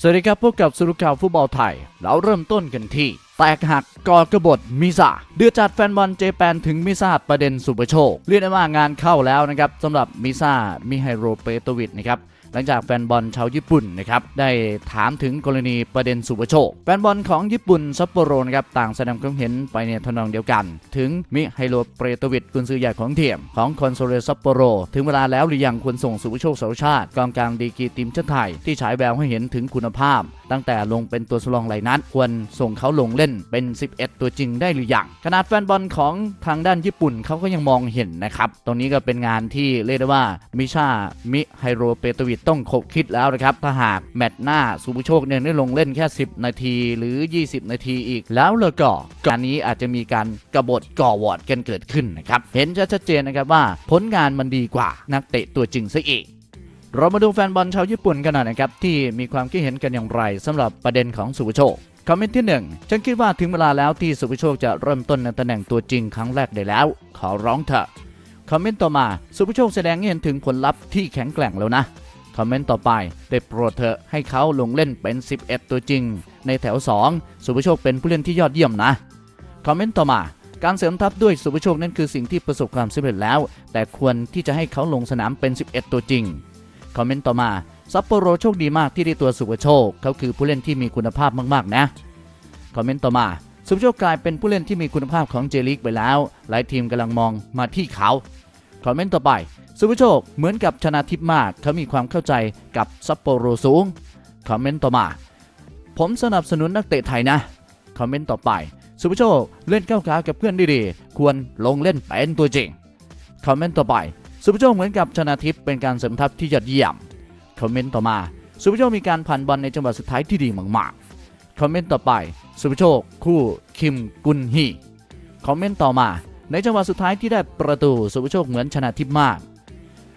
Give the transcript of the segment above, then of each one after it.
สวัสดีครับพบกับสรุปข่าวฟุตบอลไทย เราเริ่มต้นกันที่ แตกหักกอกบฏมิซาเดือดจัดแฟนบอลเจแปนถึงมิซาประเด็นสุปโชค เรียกได้ว่างานเข้าแล้วนะครับสำหรับมิซามิไฮโรเปโตวิดนะครับ หลังจากแฟนบอลชาวญี่ปุ่นนะครับได้ถามถึงกรณีประเด็นสุปโชค แฟนบอลของญี่ปุ่นซัปโปโรนะครับต่างแสดงความเห็นไปในทนองเดียวกัน ถึงมิไฮโลเปโตวิดกุนซือใหญ่ของทีมของคอนโซเลซัปโปโร ถึงเวลาแล้วหรือยังควรส่งสุปโชคสารชาติกองกลางดีกีทีมชาติไทย ที่ฉายแววให้เห็นถึงคุณภาพ ตั้งแต่ลงเป็นตัวสำรองไหลนัดควรส่งเขาลงเล่นเป็น 11 ตัวจริงได้หรือยังขนาดแฟนบอลของทางด้านญี่ปุ่นเขาก็ยังมองเห็นนะครับตรงนี้ก็เป็นงานที่เรียกได้ว่ามิชามิไฮโรเปโตวิดต้องคบคิดแล้วนะครับถ้าหากแมตช์หน้าสุภโชคเนี่ยได้ลงเล่นแค่ 10 นาทีหรือ 20 นาทีอีกแล้วเลยก็การนี้อาจจะมีการกบฏก่อวอร์ดกันเกิดขึ้นนะครับเห็นชัดเจนนะครับว่าผลงานมันดีกว่านักเตะตัวจริงซะอีกเรามาดูแฟนบอลชาวญี่ปุ่นกันหน่อยนะครับ ที่มีความคิดเห็นกันอย่างไรสำหรับประเด็นของสุภโชคคอมเมนต์ที่ 1 ฉันคิดว่าถึงเวลาแล้วที่สุภโชคจะเริ่มต้นในตำแหน่งตัวจริงครั้งแรกได้แล้ว ขอร้องเถอะคอมเมนต์ต่อมาสุภโชคแสดงให้เห็นถึงผลลัพธ์ที่แข็งแกร่งแล้วนะ คอมเมนต์ต่อไป ได้โปรดเถอะให้เขาลงเล่นเป็น 11 ตัวจริง ในแถว 2 สุภโชคเป็นผู้เล่นที่ยอดเยี่ยมนะ คอมเมนต์ต่อมาการเสริมทัพด้วยสุภโชคนั่นคือสิ่งที่ประสบความสำเร็จแล้ว แต่ควรที่จะให้เขาลงสนามเป็น 11 ตัวจริง คอมเมนต์ต่อมาซัปโปโรโชคดีมากที่ได้ตัวสุภโชค เขาคือผู้เล่นที่มีคุณภาพมากๆนะ คอมเมนต์ต่อมาสุภโชคกลายเป็นผู้เล่นที่มีคุณภาพของเจลิกไปแล้ว หลายทีมกำลังมองมาที่เขา คอมเมนต์ต่อไป สุภโชคเหมือนกับชนะทิพมากเขามีความเข้าใจกับซัปโปโรสูง คอมเมนต์ต่อมา ผมสนับสนุนนักเตะไทยนะ คอมเมนต์ต่อไป สุภโชคเล่นก้าวขากับเพื่อนด้ดีควรลงเล่นเป็นตัวจริง คอมเมนต์ต่อไป สุภโชคเหมือนกับชนะทิพเป็นการเสริมทัพที่ยอดเยี่ยม คอมเมนต์ต่อมา สุภโชคมีการผ่านบอลในจังหวะสุดท้ายที่ดีมากๆ คอมเมนต์ต่อไป สุภโชคคู่คิมกุนฮี คอมเมนต์ต่อมา ในจังหวะสุดท้ายที่ได้ประตูสุภโชคเหมือนชนะทิพมาก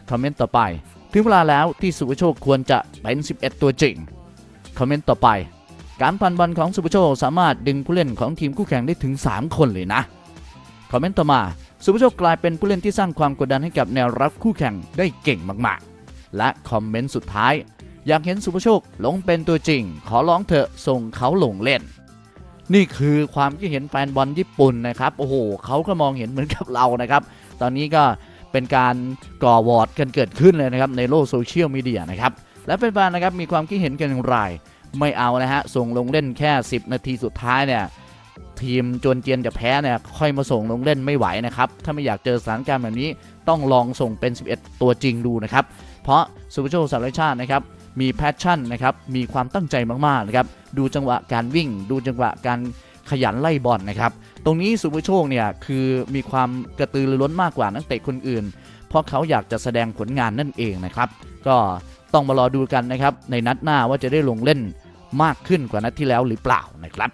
คอมเมนต์ต่อไปถึงเวลาแล้วที่สุภโชคควรจะเป็น 11 ตัวจริง คอมเมนต์ต่อไป การผ่านบอลของสุภโชคสามารถดึงผู้เล่นของทีมคู่แข่งได้ถึง 3 คนเลยนะ คอมเมนต์ต่อมาสุภโชคกลายเป็นผู้เล่นที่สร้างความกดดันให้กับแนวรับคู่แข่งได้เก่งมากๆ และคอมเมนต์สุดท้าย อยากเห็นสุภโชคลงเป็นตัวจริง ขอร้องเถอะส่งเขาลงเล่น นี่คือความคิดเห็นแฟนบอลญี่ปุ่นนะครับ โอ้โหเขาก็มองเห็นเหมือนกับเรานะครับ ตอนนี้ก็เป็นการก่อวอร์ดกันเกิดขึ้นเลยนะครับ ในโลกโซเชียลมีเดียนะครับ และแฟนๆนะครับมีความคิดเห็นกันอย่างไร ไม่เอานะฮะ ส่งลงเล่นแค่ 10 นาทีสุดท้ายเนี่ยทีมจวนเจียนจะแพ้เนี่ยค่อยมาส่งลงเล่นไม่ไหวนะครับ ถ้าไม่อยากเจอสถานการณ์แบบนี้ต้องลองส่งเป็น 11 ตัวจริงดูนะครับ เพราะสุภโชคสารชาตินะครับมีแพชชั่นนะครับมีความตั้งใจมากๆนะครับดูจังหวะการวิ่ง ดูจังหวะการขยันไล่บอลนะครับ ตรงนี้สุภโชคเนี่ยคือมีความกระตือรือร้นมากกว่านักเตะคนอื่น เพราะเขาอยากจะแสดงผลงานนั่นเองนะครับ ก็ต้องมารอดูกันนะครับในนัดหน้าว่าจะได้ลงเล่นมากขึ้นกว่านัดที่แล้วหรือเปล่านะครับ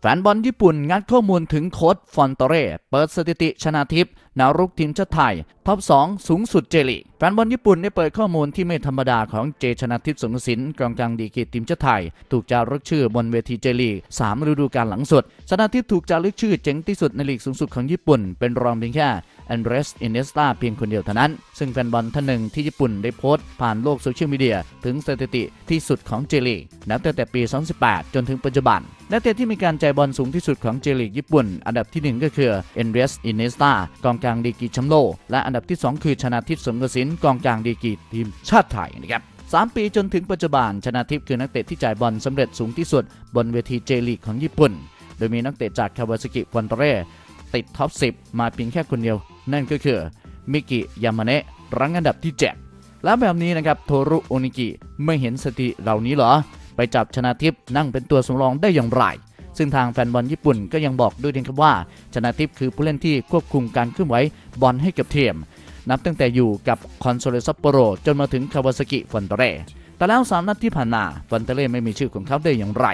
แฟนบอลญี่ปุ่นงัดข้อมูลถึงโค้ดฟอนเตเร่ เปิดสถิติชนะทิพย์นารุกทีมชาติไทยท็อป2สูงสุดเจลีแฟนบอลญี่ปุ่นได้เปิดข้อมูลที่ไม่ธรรมดาของเจชนะทิพย์สงสินกองกลางดีกีทีมชาติไทย ถูกจารึกชื่อบนเวทีเจลีสามฤดูกาลหลังสุดชนะทิพย์ถูกจารึกชื่อเจ๋งที่สุดในลีกสูงสุดของญี่ปุ่น เป็นรองเพียงแค่ แอนเดรสอินเนสตาเพียงคนเดียวเท่านั้น ซึ่งแฟนบอลท่านหนึ่งที่ญี่ปุ่นได้โพสต์ผ่านโลกโซเชียลมีเดียถึงสถิติที่สุดของเจลีกนับตั้งแต่ปี 2018 จนถึงปัจจุบันนักเตะที่มีการจ่ายบอลสูงที่สุดของเจลีกญี่ปุ่น อันดับที่ 1 ก็คือเอนเดรสอินเนสตากองกลางดีกีแชมป์โลกและอันดับที่ 2 คือชนะทิพย์สมกสินกองกลางดีกีทีมชาติไทยนะครับ3 ปีจนถึงปัจจุบันชนะทิพย์คือนักเตะที่จ่ายบอลสำเร็จสูงที่สุด บนเวทีเจลีกของญี่ปุ่น โดยมีนักเตะจากคาวาซากิฟอนเตเร่ติดท็อป 10 มาเพียงแค่คนเดียว นั่นก็คือมิกิยามาเนะรั้งอันดับที่ 7 แล้วแบบนี้นะครับโทรุโอนิกิไม่เห็นสถิติเหล่านี้เหรอ ไปจับชนะทิพนั่งเป็นตัวสำรองได้อย่างไร ซึ่งทางแฟนบอลญี่ปุ่นก็ยังบอกด้วยนะครับว่า ชนะทิพคือผู้เล่นที่ควบคุมการเคลื่อนไหวบอลให้กับทีมนับตั้งแต่อยู่กับคอนโซเลซัปโปโรจนมาถึงคาวาซากิฟอนเตเร่แต่แล้ว 3 นัดที่ผ่านมาฟอนเตเร่ไม่มีชื่อของเขาได้อย่างไร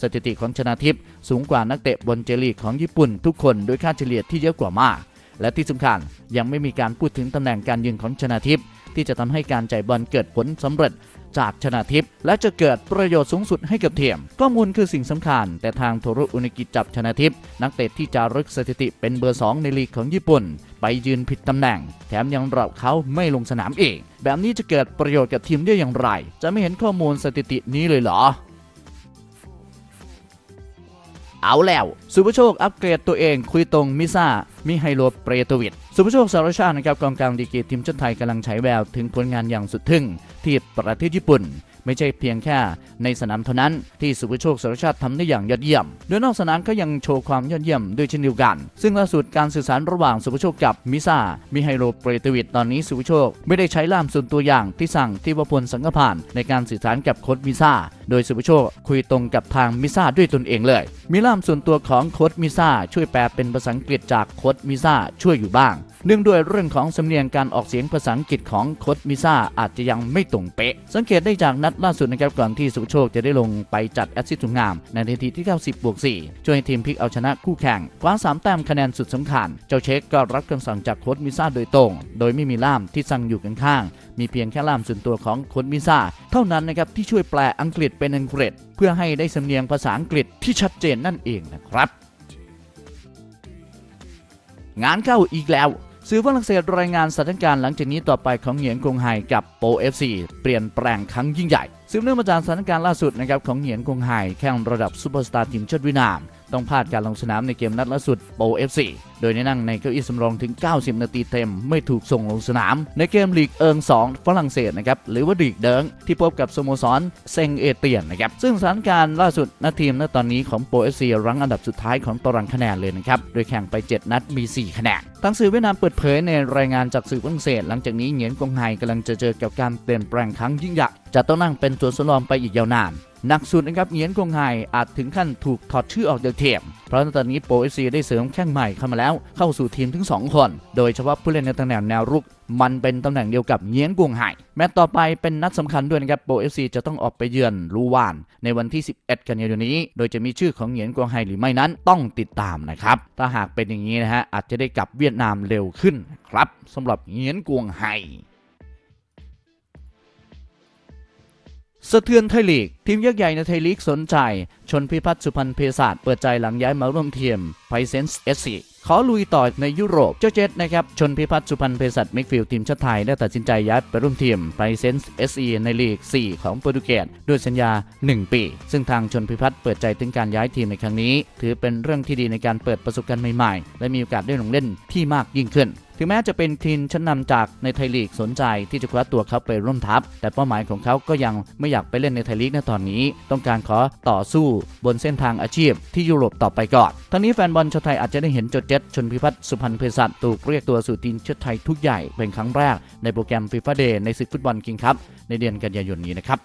สถิติของชนะทิพสูงกว่านักเตะบนเจลีกของญี่ปุ่นทุกคนโดยค่าเฉลี่ยที่เยอะกว่ามาก และที่สำคัญยังไม่มีการพูดถึงตำแหน่งการยืนของชนะทิพย์ที่จะทำให้การจ่ายบอลเกิดผลสำเร็จจากชนะทิพย์และจะเกิดประโยชน์สูงสุดให้กับทีมข้อมูลคือสิ่งสำคัญ แต่ทางโทรุอุนิกิจับชนะทิพย์นักเตะที่จารึกสถิติเป็นเบอร์ 2 ในลีกของญี่ปุ่น ไปยืนผิดตำแหน่ง แถมยังรับเขาไม่ลงสนามเองแบบนี้จะเกิดประโยชน์กับทีมได้อย่างไร จะไม่เห็นข้อมูลสถิตินี้เลยเหรอ เอาแล้วสุภโชคอัปเกรดตัวเองคุยตรงมิซ่ามิไฮโลเปรตวิทสุภโชคสารชาตินะครับกองกลางดีกรีทีมชาติไทยกำลังใช้แววถึงผลงานอย่างสุดทึ่งที่ประเทศญี่ปุ่น ไม่ใช่เพียงแค่ในสนามเท่านั้นที่สุภโชคสารชาติทำได้อย่างยอดเยี่ยม โดยนอกสนามก็ยังโชว์ความยอดเยี่ยมด้วยเช่นเดียวกัน ซึ่งล่าสุดการสื่อสารระหว่างสุภโชคกับมิซามิไฮโลเปรตวิดตอนนี้สุภโชค ไม่ได้ใช้ล่ามส่วนตัวอย่างที่สั่งที่วพลสังกพานในการสื่อสารกับโค้ชมิซาโดยสุภโชคคุยตรงกับทางมิซาด้วยตนเองเลย มีล่ามส่วนตัวของโค้ชมิซาช่วยแปลเป็นภาษาอังกฤษจากโค้ชมิซาช่วยอยู่บ้าง เนื่องด้วยเรื่องของสำเนียงการออกเสียงภาษาอังกฤษของโค้ชมิซาอาจจะยังไม่ตรงเป๊ะ สังเกตได้จากนัดล่าสุดนะครับก่อนที่สุโชคจะได้ลงไปจัดแอสซิสต์สูงงาม ในนาทีที่ 90บวก4ช่วยให้ทีมพลิกเอาชนะคู่แข่งคว้า3แต้มคะแนนสุดสำคัญ เจ้าเช็คก็รับคำสั่งจากโค้ชมิซ่าโดยตรง โดยไม่มีล่ามที่สั่งอยู่ข้างๆมีเพียงแค่ล่ามส่วนตัวของโค้ชมิซ่าเท่านั้นนะครับที่ช่วยแปลอังกฤษเป็นอังกฤษ เพื่อให้ได้สำเนียงภาษาอังกฤษที่ชัดเจนนั่นเองนะครับ งานเข้าอีกแล้ว สื่อฝรั่งเศสรายงานสถานการณ์หลังจากนี้ต่อไปของเหงียนกงไฮกับโปเอฟซีเปลี่ยนแปลงครั้งยิ่งใหญ่ สืบเนื่องมาจากสถานการณ์ล่าสุดนะครับของเหงียนกงไฮแข่งระดับซูเปอร์สตาร์ทีมชาติเวียดนาม ต้องพลาดการลงสนามในเกมนัดล่าสุดโปเอฟซีโดยได้นั่งในเก้าอี้สำรองถึง 90 นาทีเต็ม ไม่ถูกส่งลงสนาม ในเกมลีกเอิง 2 ฝรั่งเศสนะครับ หรือว่าลีกเดิงที่พบกับสโมสรเซงเอเตียนนะครับ ซึ่งสถานการณ์ล่าสุดณทีมณตอนนี้ของโปเอฟซีรั้งอันดับสุดท้ายของตารางคะแนนเลยนะครับ โดยแข่งไป 7 นัดมี 4 คะแนนทางสื่อเวียดนามเปิดเผยในรายงานจากสื่อฝรั่งเศส หลังจากนี้เหงียนกงไฮกำลังจะเจอกับการเปลี่ยนแปลงครั้งยิ่งใหญ่จะต้องนั่งเป็นตัวสำรองไปอีกยาวนาน หนักสุดนะครับเหงียนกงไฮอาจถึงขั้นถูกถอดชื่อออกจากทีมเพราะตอนนี้โปเอซีได้เสริมแข้งใหม่เข้ามาแล้วเข้าสู่ทีมถึง 2 คน โดยเฉพาะผู้เล่นในตำแหน่งแนวรุกมันเป็นตำแหน่งเดียวกับเหงียนกงไฮแมตต์ต่อไปเป็นนัดสำคัญด้วยนะครับโปเอฟซีจะต้องออกไปเยือนลูวาน ในวันที่ 11 กันยายนนี้ โดยจะมีชื่อของเหงียนกงไฮหรือไม่นั้นต้องติดตามนะครับ ถ้าหากเป็นอย่างนี้นะฮะอาจจะได้กลับเวียดนามเร็วขึ้นครับสำหรับเหงียนกงไฮ สะเทือนไทยลีก ทีมยักษ์ใหญ่ในไทยลีกสนใจ ชนพิพัฒน์สุพรรณเพศาสเปิดใจหลังย้ายมาร่วมทีมไพเซนส์เอสซีขอลุยต่อในยุโรปเจ้าเจ็ดนะครับ ชนพิพัฒน์สุพรรณเพศาสมิกฟิลทีมชาติไทย ได้ตัดสินใจย้ายไปร่วมทีมไพเซนส์เอสซีในลีก 4 ของโปรตุเกสด้วยสัญญา 1 ปี ซึ่งทางชนพิพัฒน์เปิดใจถึงการย้ายทีมในครั้งนี้ ถือเป็นเรื่องที่ดีในการเปิดประสบการณ์ใหม่ๆ และมีโอกาสได้ลงเล่นที่มากยิ่งขึ้น ถึงแม้จะเป็นทีมชั้นนำจากในไทยลีกสนใจที่จะคว้าตัวเขาไปร่วมทัพ แต่เป้าหมายของเขาก็ยังไม่อยากไปเล่นในไทยลีกในตอนนี้ ต้องการขอต่อสู้บนเส้นทางอาชีพที่ยุโรปต่อไปก่อนทั้งนี้แฟนบอลชาวไทยอาจจะได้เห็นโจดเจ็ดชนพิพัฒน์สุพรรณเภสัชถูกเรียกตัวสู่ทีมชาติไทยทุกใหญ่เป็นครั้งแรกในโปรแกรมฟีฟ่าเดย์ในศึกฟุตบอลคิงคัพในเดือนกันยายนนี้นะครับ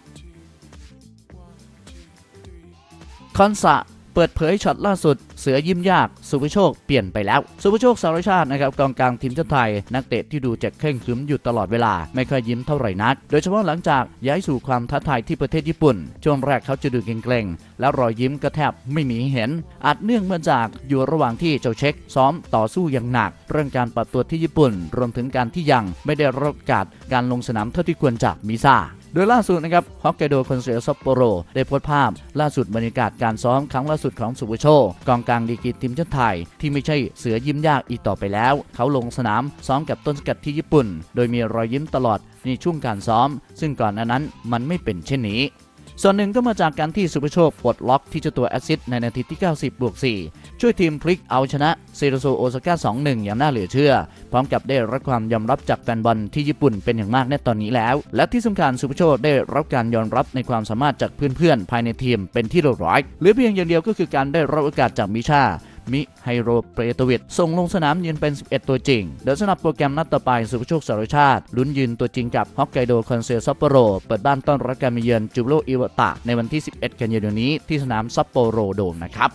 คอนสะ เปิดเผยช็อตล่าสุด เสือยิ้มยาก สุภโชคเปลี่ยนไปแล้ว สุภโชคสารชาตินะครับกองกลางทีมชาติไทย นักเตะที่ดูจะเคร่งขรึมอยู่ตลอดเวลา ไม่ค่อยยิ้มเท่าไหร่นัก โดยเฉพาะหลังจากย้ายสู่ความท้าทายที่ประเทศญี่ปุ่น ช่วงแรกเขาจะดูเกรงๆ แล้วรอยยิ้มก็แทบไม่มีเห็น อาจเนื่องมาจากอยู่ระหว่างที่เจ้าเช็ค ซ้อมต่อสู้อย่างหนัก เรื่องการปรับตัวที่ญี่ปุ่น รวมถึงการที่ยังไม่ได้รับกาสการลงสนามเท่าที่ควรจากมิซ่า โดยล่าสุดนะครับฮอกไกโดคอนเสิร์ตซัปโปโรได้โพสต์ภาพ ล่าสุดบรรยากาศการซ้อมครั้งล่าสุดของสุภโชกองกลางดีกรีทีมชาติไทย ที่ไม่ใช่เสือยิ้มยากอีกต่อไปแล้ว เขาลงสนามซ้อมกับต้นสกัดที่ญี่ปุ่น โดยมีรอยยิ้มตลอดในช่วงการซ้อม ซึ่งก่อนนั้นมันไม่เป็นเช่นนี้ ส่วนหนึ่งก็มาจากการที่สุภโชคปลดล็อกที่เจ้าตัวแอซิดในนาทีที่ 90บวก4ช่วยทีมพลิกเอาชนะเซโรโซโอซาก้า2-1 อย่างน่าเหลือเชื่อ พร้อมกับได้รับความยอมรับจากแฟนบอลที่ญี่ปุ่นเป็นอย่างมากในตอนนี้แล้ว และที่สำคัญสุภโชคได้รับการยอมรับในความสามารถจากเพื่อนๆภายในทีมเป็นที่เรียบร้อยเหลือเพียงอย่างเดียวก็คือการได้รับโอกาสจากมิชา มิไฮโรเปรโตวิดส่งลงสนามยืนเป็น 11 ตัวจริง เดี๋ยวสำหรับโปรแกรมนัดต่อไปสุภโชคสารชาติ ลุ้นยืนตัวจริงกับฮอกไกโดคอนเซลซัปโปโร เปิดบ้านต้อนรับการมาเยือนจูโรอิวตะ ในวันที่ 11 กันยายนนี้ที่สนามซัปโปโรโดมนะครับ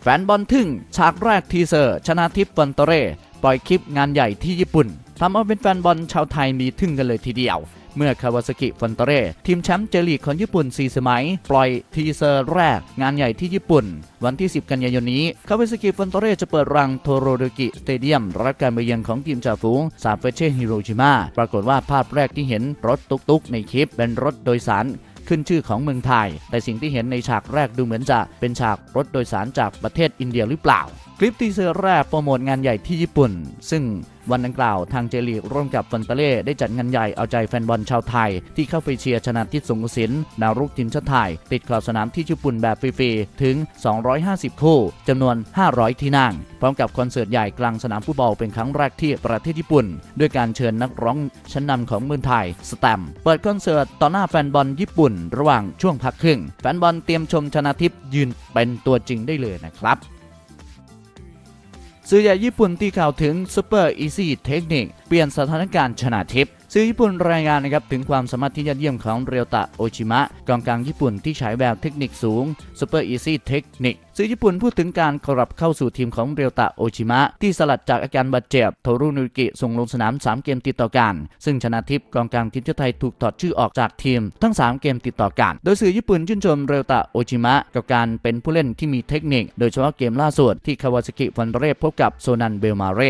แฟนบอลทึ่งฉากแรกทีเซอร์ ชนะทิพย์วันโตเร่ปล่อยคลิปงานใหญ่ที่ญี่ปุ่นทำเอาเป็นแฟนบอลชาวไทยมีทึ่งกันเลยทีเดียว เมื่อคาวาซากิฟอนเตเร่ทีมแชมป์เจลีกของญี่ปุ่น 4 สมัย ปล่อยทีเซอร์แรก งานใหญ่ที่ญี่ปุ่น วันที่ 10 กันยายนนี้ คาวาซากิฟอนเตเร่จะเปิดรังโทโรโดกิสเตเดียมรับการมาเยือนของทีมจ่าฝูงซาเฟเช่ฮิโรชิมาปรากฏว่าภาพแรกที่เห็นรถตุกๆ ในคลิปเป็นรถโดยสารขึ้นชื่อของเมืองไทย แต่สิ่งที่เห็นในฉากแรกดูเหมือนจะเป็นฉากรถโดยสารจากประเทศอินเดียหรือเปล่า คลิปทีเซอร์แรกโปรโมทงานใหญ่ที่ญี่ปุ่น ซึ่ง วันดังกล่าวทางเจลีกร่วมกับฟันเตเล่ได้จัดงานใหญ่เอาใจแฟนบอลชาวไทย ที่เข้าไปเชียร์ชนะทิพย์สงกระสินดาวรุกทีมชาติไทย ติดขอบสนามที่ญี่ปุ่นแบบฟรีๆถึง 250 คู่จำนวน 500 ที่นั่ง พร้อมกับคอนเสิร์ตใหญ่กลางสนามฟุตบอลเป็นครั้งแรกที่ประเทศญี่ปุ่น ด้วยการเชิญนักร้องชั้นนำของเมืองไทยสแตมเปิดคอนเสิร์ตต่อหน้าแฟนบอลญี่ปุ่น ระหว่างช่วงพักครึ่ง แฟนบอลเตรียมชมชนะทิพย์ยืนเป็นตัวจริงได้เลยนะครับ สื่อใหญ่ญี่ปุ่นที่ข่าวถึง Super Easy Technique เปลี่ยนสถานการณ์ชนะทิพย์สื่อญี่ปุ่นรายงานนะครับถึงความสามารถที่ยอดเยี่ยมของเรียวตะโอชิมะกองกลางญี่ปุ่นที่ฉายแววเทคนิคสูง Super Easy Technique สื่อญี่ปุ่นพูดถึงการกลับเข้าสู่ทีมของเรียวตะโอชิมะ ที่สลัดจากอาการบาดเจ็บโทรุนุกิส่งลงสนาม 3 เกมติดต่อกัน ซึ่งชนะทิพย์กองกลางทีมชาติไทยถูกถอดชื่อออกจากทีม ทั้ง 3 เกมติดต่อกัน โดยสื่อญี่ปุ่นชื่นชมเรียวตะโอชิมะ กับการเป็นผู้เล่นที่มีเทคนิค โดยเฉพาะเกมล่าสุดที่คาวาซากิฟอนเรพบกับโซนันเบลมาเร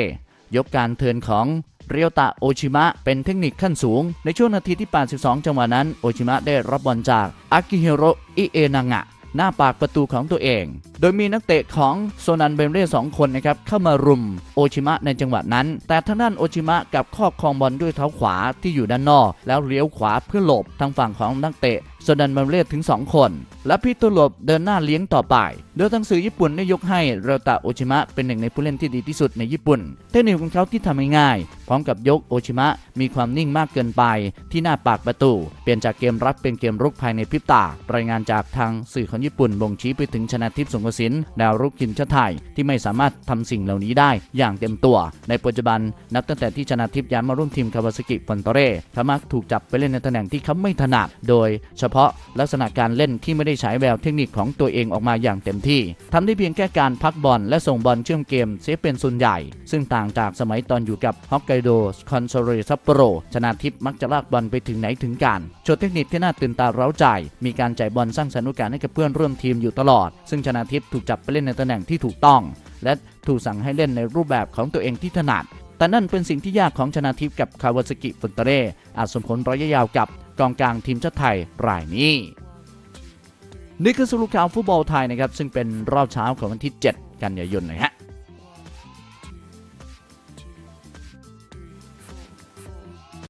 ยกการเทินของเรียวตะโอชิมะเป็นเทคนิคขั้นสูง ในช่วงนาทีที่ 82 จังหวะนั้น โอชิมะได้รับบอลจากอากิฮิโรอิเอนางะ หน้าปากประตูของตัวเอง โดยมีนักเตะของโซนันเบมเร่สองคนนะครับเข้ามารุมโอชิมะในจังหวะนั้น แต่ทางด้านโอชิมะกับครอบครองบอลด้วยเท้าขวาที่อยู่ด้านนอก แล้วเลี้ยวขวาเพื่อหลบทางฝั่งของนักเตะโซนันเบมเร่ถึง 2 คน และพิโตหลบเดินหน้าเลี้ยงต่อไป โดยทางสื่อญี่ปุ่นได้ยกให้เรตะโอชิมะเป็นหนึ่งในผู้เล่นที่ดีที่สุดในญี่ปุ่น เทคนิคของเขาที่ทำง่าย พร้อมกับยกโอชิมะมีความนิ่งมากเกินไปที่หน้าปากประตู เปลี่ยนจากเกมรับเป็นเกมรุกภายในพริบตา รายงานจากทางสื่อของญี่ปุ่นบ่งชี้ไปถึงชนะทิพย์สงกระสินดาวรุกทีมชาติไทยที่ไม่สามารถทำสิ่งเหล่านี้ได้อย่างเต็มตัว ในปัจจุบันนับตั้งแต่ที่ชนะทิพย์ย้ายมาร่วมทีมคาวาซากิฟอนโตเร่เขามักถูกจับไปเล่นในตำแหน่งที่เขาไม่ถนัดโดย เฉพาะลักษณะการเล่นที่ไม่ได้ฉายแววเทคนิคของตัวเองออกมาอย่างเต็มที่ทำได้เพียงแค่การพักบอลและส่งบอลเชื่อมเกมเสียเป็นส่วนใหญ่ ซึ่งต่างจากสมัยตอนอยู่กับฮอกไกโดคอนโซเรซัปโปโรชนะทิพย์มักจะลากบอลไปถึงไหนถึงกันโชว์เทคนิคที่น่าตื่นตาเร้าใจ มีการจ่ายบอลสร้างสรรค์โอกาสให้กับเพื่อนร่วมทีมอยู่ตลอด ซึ่งชนะทิพย์ถูกจับไปเล่นในตำแหน่งที่ถูกต้อง และถูกสั่งให้เล่นในรูปแบบของตัวเองที่ถนัด แต่นั่นเป็นสิ่งที่ยากของชนะทิพย์กับคาวาซากิฟุนเตเร่อาจส่งผลระยะยาวกับกองกลางทีมชาติไทยรายนี้นี่คือสรุปข่าวฟุตบอลไทยนะครับซึ่งเป็นรอบเช้าของวันที่ 7 กันยายนนะฮะ